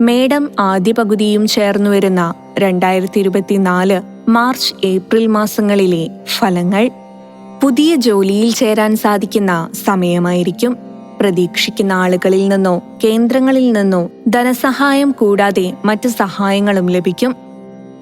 മേടം ആദ്യ പകുതിയും ചേർന്നു വരുന്ന രണ്ടായിരത്തി ഇരുപത്തിനാല് മാർച്ച് ഏപ്രിൽ മാസങ്ങളിലെ ഫലങ്ങൾ പുതിയ ജോലിയിൽ ചേരാൻ സാധിക്കുന്ന സമയമായിരിക്കും. പ്രതീക്ഷിക്കുന്ന ആളുകളിൽ നിന്നോ കേന്ദ്രങ്ങളിൽ നിന്നോ ധനസഹായം കൂടാതെ മറ്റ് സഹായങ്ങളും ലഭിക്കും.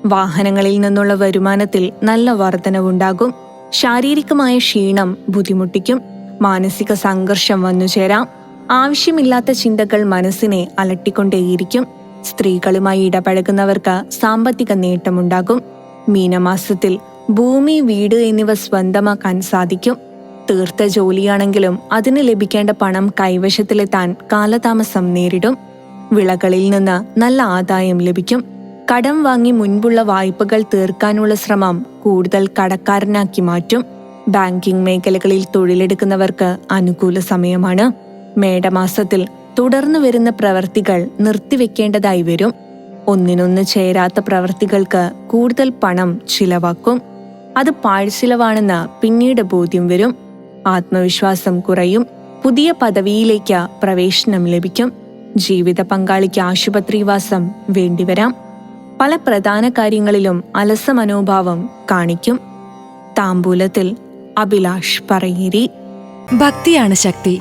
വാഹനങ്ങളിൽ നിന്നുള്ള വരുമാനത്തിൽ നല്ല വർധനവുണ്ടാകും. ശാരീരികമായ ക്ഷീണം ബുദ്ധിമുട്ടിക്കും. മാനസിക സംഘർഷം വന്നുചേരാം. ആവശ്യമില്ലാത്ത ചിന്തകൾ മനസ്സിനെ അലട്ടിക്കൊണ്ടേയിരിക്കും. സ്ത്രീകളുമായി ഇടപഴകുന്നവർക്ക് സാമ്പത്തിക നേട്ടമുണ്ടാകും. മീനമാസത്തിൽ ഭൂമി വീട് എന്നിവ സ്വന്തമാക്കാൻ സാധിക്കും. തീർത്ത ജോലിയാണെങ്കിലും അതിന് ലഭിക്കേണ്ട പണം കൈവശത്തിലെത്താൻ കാലതാമസം നേരിടും. വിളകളിൽ നിന്ന് നല്ല ആദായം ലഭിക്കും. കടം വാങ്ങി മുൻപുള്ള വായ്പകൾ തീർക്കാനുള്ള ശ്രമം കൂടുതൽ കടക്കാരനാക്കി മാറ്റും. ബാങ്കിംഗ് മേഖലകളിൽ തൊഴിലെടുക്കുന്നവർക്ക് അനുകൂല സമയമാണ്. മേടമാസത്തിൽ തുടർന്നു വരുന്ന പ്രവർത്തികൾ നിർത്തിവെക്കേണ്ടതായി വരും. ഒന്നിനൊന്ന് ചേരാത്ത പ്രവർത്തികൾക്ക് കൂടുതൽ പണം ചിലവാക്കും. അത് പാഴ്ചിലവാണെന്ന് പിന്നീട് ബോധ്യം വരും. ആത്മവിശ്വാസം കുറയും. പുതിയ പദവിയിലേക്ക് പ്രവേശനം ലഭിക്കും. ജീവിത പങ്കാളിക്ക് ആശുപത്രിവാസം വേണ്ടിവരാം. പല പ്രധാന കാര്യങ്ങളിലും അലസ മനോഭാവം കാണിക്കും. താമ്പൂലത്തിൽ അഭിലാഷ് പറയേരി. ഭക്തിയാണ് ശക്തി.